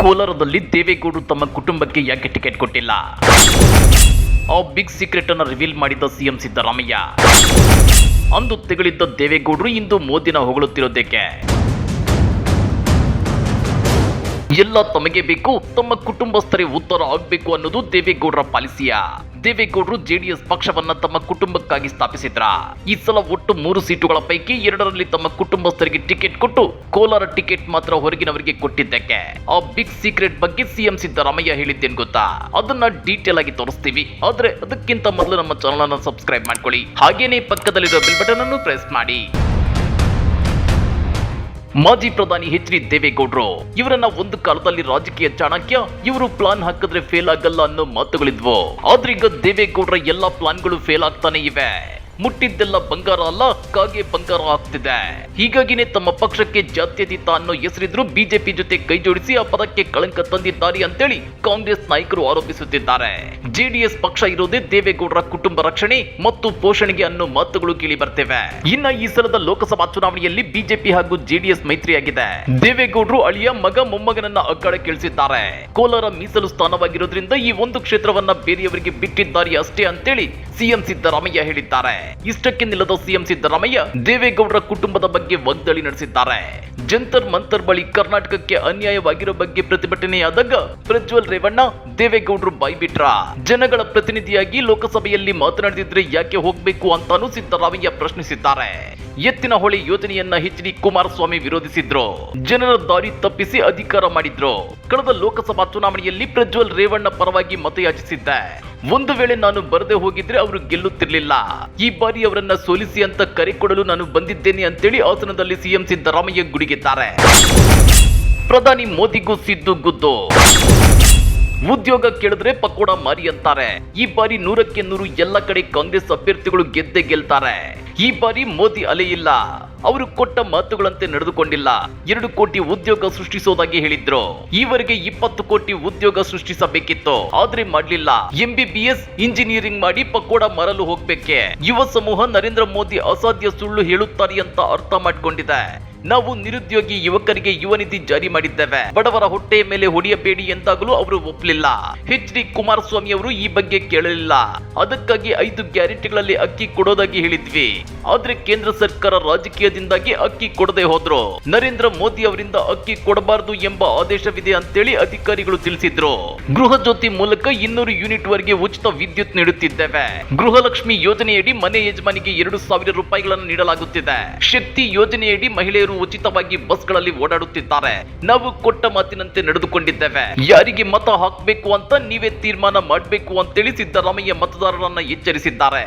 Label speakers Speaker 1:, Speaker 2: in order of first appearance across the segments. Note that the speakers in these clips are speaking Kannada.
Speaker 1: ಕೋಲಾರದಲ್ಲಿ ದೇವೇಗೌಡರು ತಮ್ಮ ಕುಟುಂಬಕ್ಕೆ ಯಾಕೆ ಟಿಕೆಟ್ ಕೊಟ್ಟಿಲ್ಲ? ಆ ಬಿಗ್ ಸೀಕ್ರೆಟ್ ಅನ್ನು ರಿವೀಲ್ ಮಾಡಿದ ಸಿಎಂ ಸಿದ್ದರಾಮಯ್ಯ. ಅಂದು ತೆಗಳಿದ್ದ ದೇವೇಗೌಡರು ಇಂದು ಮೋದಿನ ಹೊಗಳುತ್ತಿರೋದಕ್ಕೆ. ಎಲ್ಲ ತಮಗೆ ಬೇಕು, ತಮ್ಮ ಕುಟುಂಬಸ್ಥರೇ ಉತ್ತರ ಆಗಬೇಕು ಅನ್ನೋದು ದೇವೇಗೌಡರ ಪಾಲಿಸಿಯ? ದೇವೇಗೌಡರು ಜೆಡಿಎಸ್ ಪಕ್ಷವನ್ನ ತಮ್ಮ ಕುಟುಂಬಕ್ಕಾಗಿ ಸ್ಥಾಪಿಸಿದ್ರ. ಈ ಸಲ ಒಟ್ಟು ಮೂರು ಸೀಟುಗಳ ಪೈಕಿ ಎರಡರಲ್ಲಿ ತಮ್ಮ ಕುಟುಂಬಸ್ಥರಿಗೆ ಟಿಕೆಟ್ ಕೊಟ್ಟು ಕೋಲಾರ ಟಿಕೆಟ್ ಮಾತ್ರ ಹೊರಗಿನವರಿಗೆ ಕೊಟ್ಟಿದ್ದಕ್ಕೆ. ಆ ಬಿಗ್ ಸೀಕ್ರೆಟ್ ಬಗ್ಗೆ ಸಿಎಂ ಸಿದ್ದರಾಮಯ್ಯ ಹೇಳಿದ್ದೇನು ಗೊತ್ತಾ? ಅದನ್ನ ಡೀಟೇಲ್ ಆಗಿ ತೋರಿಸ್ತೀವಿ. ಆದ್ರೆ ಅದಕ್ಕಿಂತ ಮೊದಲು ನಮ್ಮ ಚಾನಲ್ ಅನ್ನು ಸಬ್ಸ್ಕ್ರೈಬ್ ಮಾಡ್ಕೊಳ್ಳಿ. ಹಾಗೇನೇ ಪಕ್ಕದಲ್ಲಿರೋ ಬೆಲ್ ಬಟನ್ ಅನ್ನು ಪ್ರೆಸ್ ಮಾಡಿ. ಮಾಜಿ ಪ್ರಧಾನಿ ಎಚ್ ಡಿ ದೇವೇಗೌಡರು. ಇವರನ್ನ ಒಂದು ಕಾಲದಲ್ಲಿ ರಾಜಕೀಯ ಚಾಣಕ್ಯ, ಇವರು ಪ್ಲಾನ್ ಹಾಕಿದ್ರೆ ಫೇಲ್ ಆಗಲ್ಲ ಅನ್ನೋ ಮಾತುಗಳಿದ್ವು. ಆದ್ರೀಗ ದೇವೇಗೌಡರ ಎಲ್ಲಾ ಪ್ಲಾನ್ಗಳು ಫೇಲ್ ಆಗ್ತಾನೆ ಇವೆ. ಮುಟ್ಟಿದ್ದೆಲ್ಲ ಬಂಗಾರ ಅಲ್ಲ, ಕಾಗೆ ಬಂಗಾರ ಆಗ್ತಿದೆ. ಹೀಗಾಗಿನೇ ತಮ್ಮ ಪಕ್ಷಕ್ಕೆ ಜಾತ್ಯತೀತ ಅನ್ನೋ ಹೆಸರಿದ್ರು ಬಿಜೆಪಿ ಜೊತೆ ಕೈ ಜೋಡಿಸಿ ಆ ಪದಕ್ಕೆ ಕಳಂಕ ತಂದಿದ್ದಾರೆ ಅಂತೇಳಿ ಕಾಂಗ್ರೆಸ್ ನಾಯಕರು ಆರೋಪಿಸುತ್ತಿದ್ದಾರೆ. ಜೆಡಿಎಸ್ ಪಕ್ಷ ಇರೋದೇ ದೇವೇಗೌಡರ ಕುಟುಂಬ ರಕ್ಷಣೆ ಮತ್ತು ಪೋಷಣೆಗೆ ಅನ್ನೋ ಮಾತುಗಳು ಕೇಳಿ ಬರ್ತೇವೆ. ಇನ್ನ ಈ ಸಲದ ಲೋಕಸಭಾ ಚುನಾವಣೆಯಲ್ಲಿ ಬಿಜೆಪಿ ಹಾಗೂ ಜೆಡಿಎಸ್ ಮೈತ್ರಿಯಾಗಿದೆ. ದೇವೇಗೌಡರು ಅಳಿಯ ಮಗ ಮೊಮ್ಮಗನನ್ನ ಅಕ್ಕಡ ಕೇಳಿಸಿದ್ದಾರೆ ಕೋಲಾರ ಮೀಸಲು ಸ್ಥಾನವಾಗಿರೋದ್ರಿಂದ ಈ ಒಂದು ಕ್ಷೇತ್ರವನ್ನ ಬೇರೆಯವರಿಗೆ ಬಿಟ್ಟಿದ್ದಾರೆ ಅಷ್ಟೇ ಅಂತೇಳಿ ಸಿಎಂ ಸಿದ್ದರಾಮಯ್ಯ ಹೇಳಿದ್ದಾರೆ. ಇಷ್ಟಕ್ಕೆ ನಿಲ್ಲದ ಸಿಎಂ ಸಿದ್ದರಾಮಯ್ಯ ದೇವೇಗೌಡರ ಕುಟುಂಬದ ಬಗ್ಗೆ ವಾಗ್ದಾಳಿ ನಡೆಸಿದ್ದಾರೆ. ಜಂತರ್ ಮಂತರ್ ಬಳಿ ಕರ್ನಾಟಕಕ್ಕೆ ಅನ್ಯಾಯವಾಗಿರೋ ಬಗ್ಗೆ ಪ್ರತಿಭಟನೆಯಾದಾಗ ಪ್ರಜ್ವಲ್ ರೇವಣ್ಣ, ದೇವೇಗೌಡರು ಬಾಯ್ಬಿಟ್ರ. ಜನಗಳ ಪ್ರತಿನಿಧಿಯಾಗಿ ಲೋಕಸಭೆಯಲ್ಲಿ ಮಾತನಾಡಿದ್ರೆ ಯಾಕೆ ಹೋಗ್ಬೇಕು ಅಂತಾನೂ ಸಿದ್ದರಾಮಯ್ಯ ಪ್ರಶ್ನಿಸಿದ್ದಾರೆ. ಎತ್ತಿನ ಹೊಳೆ ಯೋಜನೆಯನ್ನ ಎಚ್ ಡಿ ಕುಮಾರಸ್ವಾಮಿ ವಿರೋಧಿಸಿದ್ರು. ಜನರ ದಾರಿ ತಪ್ಪಿಸಿ ಅಧಿಕಾರ ಮಾಡಿದ್ರು. ಕಳೆದ ಲೋಕಸಭಾ ಚುನಾವಣೆಯಲ್ಲಿ ಪ್ರಜ್ವಲ್ ರೇವಣ್ಣ ಪರವಾಗಿ ಮತಯಾಚಿಸಿದ್ದೆ. ಒಂದು ವೇಳೆ ನಾನು ಬರದೆ ಹೋಗಿದ್ರೆ ಅವರು ಗೆಲ್ಲುತ್ತಿರಲಿಲ್ಲ. ಈ ಬಾರಿ ಅವರನ್ನ ಸೋಲಿಸಿ ಅಂತ ಕರೆ ಕೊಡಲು ನಾನು ಬಂದಿದ್ದೇನೆ ಅಂತೇಳಿ ಹಾಸನದಲ್ಲಿ ಸಿಎಂ ಸಿದ್ದರಾಮಯ್ಯ ಗುಡಿಗಿದ್ದಾರೆ. ಪ್ರಧಾನಿ ಮೋದಿಗೂ ಸಿದ್ದು ಗುದ್ದು. ಉದ್ಯೋಗ ಕೇಳಿದ್ರೆ ಪಕೋಡ ಮಾರಿ ಅಂತಾರೆ. ಈ ಬಾರಿ ನೂರಕ್ಕೆ ನೂರು ಎಲ್ಲ ಕಡೆ ಕಾಂಗ್ರೆಸ್ ಅಭ್ಯರ್ಥಿಗಳು ಗೆದ್ದೆ ಗೆಲ್ತಾರೆ. ಈ ಬಾರಿ ಮೋದಿ ಅಲೆ ಇಲ್ಲ ಅವರು ಕೊಟ್ಟ ಮಾತುಗಳಂತೆ ನಡೆದುಕೊಂಡಿಲ್ಲ. ಎರಡು ಕೋಟಿ ಉದ್ಯೋಗ ಸೃಷ್ಟಿಸೋದಾಗಿ ಹೇಳಿದ್ರು. ಈವರೆಗೆ ಇಪ್ಪತ್ತು ಕೋಟಿ ಉದ್ಯೋಗ ಸೃಷ್ಟಿಸಬೇಕಿತ್ತು. ಆದ್ರೆ ಮಾಡ್ಲಿಲ್ಲ. ಎಂಬಿಬಿಎಸ್ ಇಂಜಿನಿಯರಿಂಗ್ ಮಾಡಿ ಪಕೋಡ ಮರಲು ಹೋಗ್ಬೇಕೆ. ಯುವ ಸಮೂಹ ನರೇಂದ್ರ ಮೋದಿ ಅಸಾಧ್ಯ ಸುಳ್ಳು ಹೇಳುತ್ತಾರೆ ಅಂತ ಅರ್ಥ ಮಾಡ್ಕೊಂಡಿದೆ. ನಾವು ನಿರುದ್ಯೋಗಿ ಯುವಕರಿಗೆ ಯುವ ನಿಧಿ ಜಾರಿ ಮಾಡಿದ್ದೇವೆ. ಬಡವರ ಹೊಟ್ಟೆಯ ಮೇಲೆ ಹೊಡೆಯಬೇಡಿ ಎಂದಾಗಲೂ ಅವರು ಒಪ್ಪಲಿಲ್ಲ. ಎಚ್ ಡಿ ಕುಮಾರಸ್ವಾಮಿ ಅವರು ಈ ಬಗ್ಗೆ ಕೇಳಲಿಲ್ಲ. ಅದಕ್ಕಾಗಿ ಐದು ಗ್ಯಾರಂಟಿಗಳಲ್ಲಿ ಅಕ್ಕಿ ಕೊಡೋದಾಗಿ ಹೇಳಿದ್ವಿ. ಆದ್ರೆ ಕೇಂದ್ರ ಸರ್ಕಾರ ರಾಜಕೀಯದಿಂದಾಗಿ ಅಕ್ಕಿ ಕೊಡದೆ ಹೋದ್ರು. ನರೇಂದ್ರ ಮೋದಿ ಅವರಿಂದ ಅಕ್ಕಿ ಕೊಡಬಾರದು ಎಂಬ ಆದೇಶವಿದೆ ಅಂತೇಳಿ ಅಧಿಕಾರಿಗಳು ತಿಳಿಸಿದ್ರು. ಗೃಹ ಜ್ಯೋತಿ ಮೂಲಕ ಇನ್ನೂರು ಯೂನಿಟ್ ವರೆಗೆ ಉಚಿತ ವಿದ್ಯುತ್ ನೀಡುತ್ತಿದ್ದೇವೆ. ಗೃಹಲಕ್ಷ್ಮಿ ಯೋಜನೆಯಡಿ ಮನೆ ಯಜಮಾನಿಗೆ ಎರಡು ಸಾವಿರ ರೂಪಾಯಿಗಳನ್ನು ನೀಡಲಾಗುತ್ತಿದೆ. ಶಕ್ತಿ ಯೋಜನೆಯಡಿ ಮಹಿಳೆಯರು ಉಚಿತವಾಗಿ ಬಸ್ಗಳಲ್ಲಿ ಓಡಾಡುತ್ತಿದ್ದಾರೆ. ನಾವು ಕೊಟ್ಟ ಮಾತಿನಂತೆ ನಡೆದುಕೊಂಡಿದ್ದೇವೆ. ಯಾರಿಗೆ ಮತ ಹಾಕಬೇಕು ಅಂತ ನೀವೇ ತೀರ್ಮಾನ ಮಾಡಬೇಕು ಅಂತೇಳಿ ಸಿದ್ದರಾಮಯ್ಯ ಮತದಾರರನ್ನ ಎಚ್ಚರಿಸಿದ್ದಾರೆ.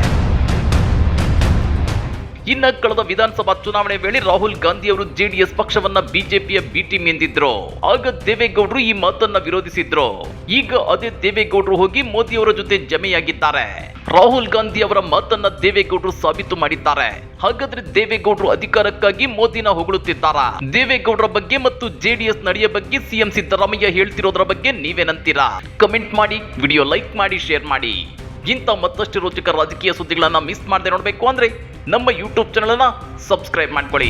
Speaker 1: ಇನ್ನ ಕಳೆದ ವಿಧಾನಸಭಾ ಚುನಾವಣೆ ವೇಳೆ ರಾಹುಲ್ ಗಾಂಧಿ ಅವರು ಜೆಡಿಎಸ್ ಪಕ್ಷವನ್ನ ಬಿಜೆಪಿಯ ಬಿ ಟೀಮ್ ಎಂದಿದ್ರು. ಆಗ ದೇವೇಗೌಡರು ಈ ಮಾತನ್ನ ವಿರೋಧಿಸಿದ್ರು. ಈಗ ಅದೇ ದೇವೇಗೌಡರು ಹೋಗಿ ಮೋದಿ ಅವರ ಜೊತೆ ಜಮೆಯಾಗಿದ್ದಾರೆ. ರಾಹುಲ್ ಗಾಂಧಿ ಅವರ ಮಾತನ್ನ ದೇವೇಗೌಡರು ಸಾಬೀತು ಮಾಡಿದ್ದಾರೆ. ಹಾಗಾದ್ರೆ ದೇವೇಗೌಡರು ಅಧಿಕಾರಕ್ಕಾಗಿ ಮೋದಿನ ಹೊಗಳುತ್ತಿದ್ದಾರಾ? ದೇವೇಗೌಡರ ಬಗ್ಗೆ ಮತ್ತು ಜೆಡಿಎಸ್ ನಡೆಯ ಬಗ್ಗೆ ಸಿಎಂ ಸಿದ್ದರಾಮಯ್ಯ ಹೇಳ್ತಿರೋದ್ರ ಬಗ್ಗೆ ನೀವೇನಂತೀರಾ? ಕಮೆಂಟ್ ಮಾಡಿ, ವಿಡಿಯೋ ಲೈಕ್ ಮಾಡಿ, ಶೇರ್ ಮಾಡಿ. ಇಂಥ ಮತ್ತಷ್ಟು ರೋಚಕ ರಾಜಕೀಯ ಸುದ್ದಿಗಳನ್ನು ಮಿಸ್ ಮಾಡದೆ ನೋಡಬೇಕು ಅಂದರೆ ನಮ್ಮ ಯೂಟ್ಯೂಬ್ ಚಾನಲನ್ನು ಸಬ್ಸ್ಕ್ರೈಬ್ ಮಾಡ್ಕೊಳ್ಳಿ.